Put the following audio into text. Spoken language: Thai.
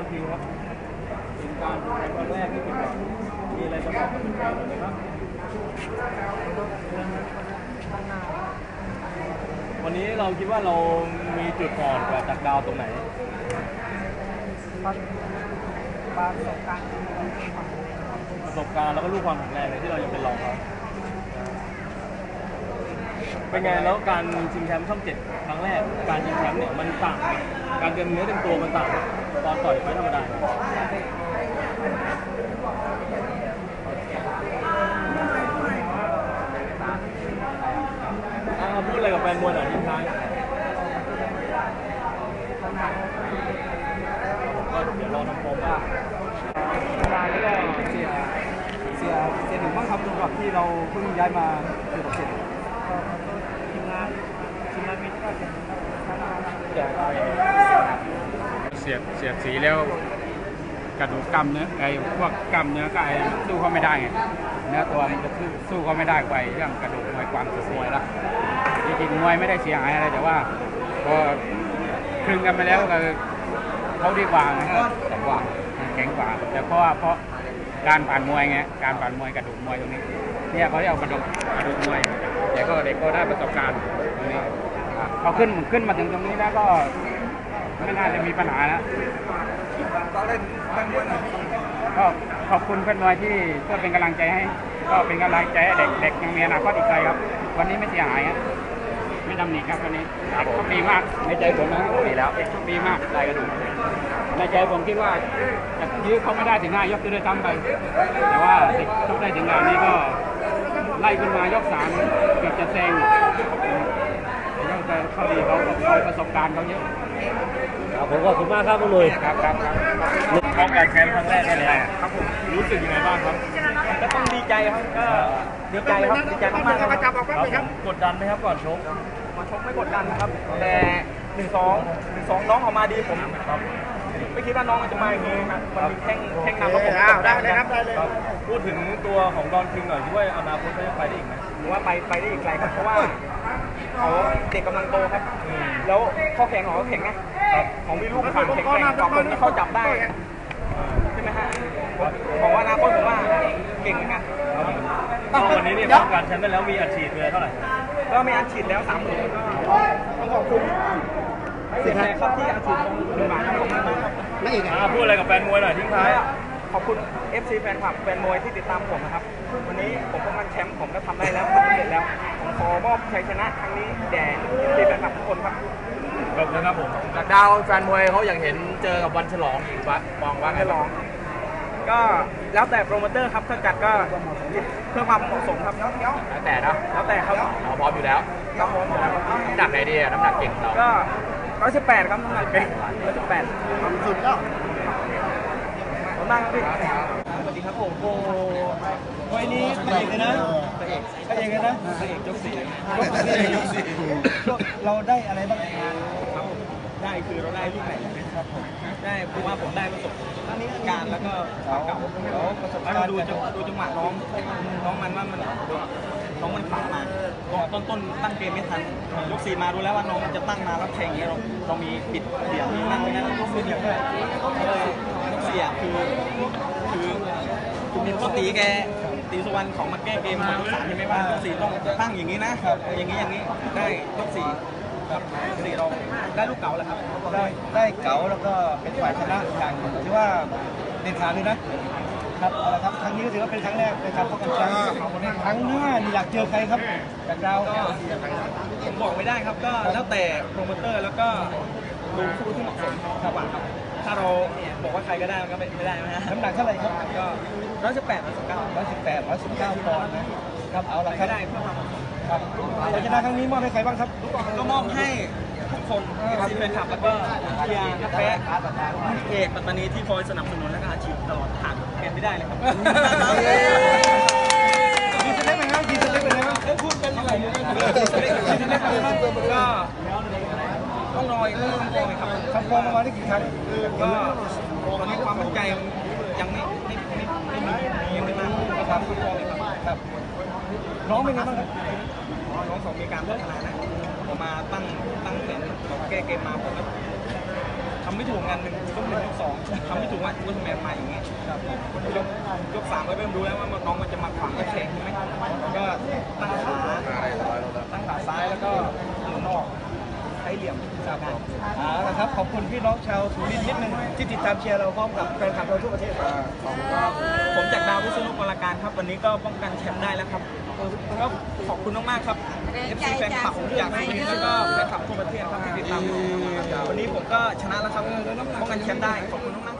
อยคิวครับเป็นการแข่งวันแรกที่เป็นแบบมีอะไรจะบอกกับแฟนๆไหมครับ วันนี้เราคิดว่าเรามีจุดอ่อนกว่าจากดาวตรงไหน ประสบการณ์ประสบการณ์แล้วก็ลูกความแข็งแรงเลยที่เรายังเป็นรองครับ เป็นไงแล้วการชิงแชมป์ช่องเจ็ดครั้งแรก การชิงแชมป์เนี่ยมันต่างกับการเตรียมเนื้อเตรียมตัวมันต่างกับตอนต่อยไฟต์ธรรมดาไหมอะพูดอะไรกับแฟนมวยหน่อยทิ้งท้ายก็เดี๋ยวรอน้ำพรมว่าเวลานี้ก็เสียเสียเสียหนึ่งบ้างครับสำหรับที่เราเพิ่งย้ายมาอยู่กับเสียทีมงานทีมงานมีก็ เสียบเสียบสีแล้วกระดูกกล้ามเนื้อไอ้พวกกล้ามเนื้อก็ไอ้สู้เขาไม่ได้ไงเนื้อตัวมันจะสู้สู้เขาไม่ได้ไปเรื่องกระดูกมวยความสุดมวยละจริงๆมวยไม่ได้เสียหายอะไรแต่ว่าพอคลึงกันไปแล้วก็เขาดีกว่าไงแข็งกว่าแข็งกว่าแต่เพราะว่าเพราะการผ่านมวยไงการผ่านมวยกระดูกมวยตรงนี้ เนี่ยเขาเรียกว่ากระดูกกระดูกมวยแต่ก็เด็กก็ได้ประสบการณ์ตรงนี้อะพอขึ้นขึ้นมาถึงตรงนี้แล้วก็ไม่น่าจะมีปัญหาแล้วก็เล่นแฟนมวยหน่อยก็ขอบคุณเพื่อนมวยที่ช่วยเป็นกำลังใจให้ ก็เป็นกำลังใจให้เด็กเด็กยังมีอนาคตอีกไกลครับ วันนี้ไม่เสียหายครับไม่ดำหนิครับวันนี้เด็กโชคดีมากในใจผมนะดีแล้วเด็กโชคดีมากได้กระดูกในใจผมคิดว่าจะยื้อเขาไม่ได้ถึงห้ายกจะได้ซ้ำไปแต่ว่าเด็กชกได้ถึงงานนี้ก็ ไล่ขึ้นมายกสามเกือบจะแซงแต่ก็เขาดีเขาเขาประสบการณ์เขาเยอะครับผมขอบคุณมากครับคุณหนุ่ยครับครับครับป้องกันแชมป์ครั้งแรกได้แล้วครับผมรู้สึกยังไงบ้างครับก็ต้องดีใจครับก็ดีใจครับดีใจมากๆครับครับผมกดดันไหมครับก่อนชกมาชกไม่กดดันนะครับแต่หนึ่งสองหนึ่งสองน้องออกมาดีผม ไม่คิดว่าน้องมันจะมาอย่างนี้ครับมันมีแข้งแข้งนำแล้วผมได้เลยครับได้เลยครับพูดถึงตัวของดอนคิงหน่อยคิดว่าอนาคตเขาจะไปได้อีกไหม ผมว่าไปไปได้อีกไกลครับเพราะว่าเขาเด็กกำลังโตครับแล้วข้อแข็งของเขาแข็งนะของมีลูกขาแข็งแกร่งกว่าคนที่เขาจับได้ใช่ไหมฮะบอกว่าอนาคตผมว่าเก่งเหมือนกันก็วันนี้เนี่ยป้องกันแชมป์ได้แล้วมีอัดฉีดเลยเท่าไหร่ ก็มีอัดฉีดแล้วสามหมื่นก็ต้องขอบคุณเสียใจครับที่อัดฉีดตรงหนึ่งบาทครับผมไม่อีกอ่าพูดอะไรกับแฟนมวยหน่อยทิ้งท้ายขอบคุณ FC แฟนคลับแฟนมวยที่ติดตามผมนะครับ วันนี้ผมป้องกันแชมป์ผมก็ทำได้แล้วทำสำเร็จแล้ว ผมขอมอบชัยชนะครั้งนี้แด่ FC แฟนคลับทุกคนครับขอบคุณครับผมจากดาวแฟนมวยเขาอยากเห็นเจอกับวันฉลองอีกวะมองว่าไงให้ลอง ก็แล้วแต่โปรโมเตอร์ครับถ้าจัดก็เพื่อความเหมาะสมครับแล้วแต่นะแล้วแต่ครับเราพร้อมอยู่แล้วครับผมน้ำหนักไหนดีอะน้ำหนักเก่งของเราก็ ร้อยสิบแปดครับน้ำหนักร้อยสิบแปดสุดแล้วขอบคุณมากครับพี่สวัสดีครับผมโอ้วันนี้พระเอกเลยนะพระเอกพระเอกเลยนะพระเอกยกสี่เราได้อะไรบ้างครับผมได้คือเราได้ลูกไหนครับผมได้ผมว่าผมได้ประสบการณ์แล้วก็ความเก่าแล้วประสบการณ์ดูจังดูจังหวะน้องน้องมันว่ามัน น้องมันขามาต้นต้นๆตั้งเกมไม่ทันยกสี่มาดูแล้วว่าน้องมันจะตั้งมาแล้วแข่งอย่างเงี้ยเราเรามีปิดเดี่ยวมีนั่งนั่งยกสี่เดี่ยวด้วยเลยยกสี่อะคือคือคุณมินก็ตีแกตีสุวรรณของมาแก้เกมของยกสามใช่ไหมว่ายกสี่ต้องตั้งอย่างนี้นะอย่างนี้อย่างนี้ได้ยกสี่ครับยกสี่เราได้ลูกเก๋าแล้วครับได้ได้เก๋าแล้วก็เป็นฝ่ายชนะอย่างถือว่าเด็ดขาดเลยนะ ครับเอาละครับครั้งนี้ก็ถือว่าเป็นครั้งแรกในการพบกันแชมป์ครั้งหน้านี่อยากเจอใครครับจากดาวก็ผมบอกไม่ได้ครับก็แล้วแต่โปรโมเตอร์แล้วก็ดูคู่ที่เหมาะสมครับว่าครับถ้าเราบอกว่าใครก็ได้มันก็ไม่ไม่ได้นะฮะน้ำหนักเท่าไหร่ครับก็ร้อยสิบแปดร้อยสิบเก้าร้อยสิบแปดร้อยสิบเก้าปอนด์นะครับเอาละครัไม่บได้เพื่อความครับชัยชนะครั้งนี้มอบให้ใครบ้างครับก็มอบให้ทุก คนทีมแฟนคลับแล้วก็เชียร์นักแพ้เอกปัตตานีที่คอยสนับสนุนและก็อาชีพตลอดทางเป็นไม่ได้เลยครับดีสเต็ปไหมครับดีสเต็ปเป็นไงบ้างพูดเป็นอะไรก็ต้องรออีกต้องรออีกครับทำฟอร์มประมาณได้กี่ครั้งก็ตอนนี้ความมั่นใจยังไม่ไม่ไม่ไม่มียังไม่มากนะครับต้องรออีกครับครับน้องเป็นไงบ้างครับน้องสองมีการพัฒนานะผมมาตั้งตั้งแผน เกมมาผมก็ทำไม่ถูกงานหนึ่งยกหนึ่งยกสองทำไม่ถูกว่าว่าทำไมมาอย่างงี้ยกยกสามก็เริ่มรู้แล้วว่าน้องมันจะมาขวางกระแทกใช่ไหมก็ตั้งขาตั้งขาซ้ายแล้วก็หมุนออกเหลี่ยมจับผมเอาละครับ ขอบคุณพี่น้องชาวสุรินทร์นิดนึงที่ติดตามเชียร์เราพร้อมกับแฟนคลับเราทั่วประเทศผมจากดาววิศนุกรการครับ วันนี้ก็ป้องกันแชมป์ได้แล้วครับก็ขอบคุณมากๆครับ FC แฟนคลับจากสุรินทร์แล้วก็แฟนคลับทั่วประเทศครับที่ติดตามผมวันนี้ผมก็ชนะแล้วครับป้องกันแชมป์ได้ขอบคุณมากๆ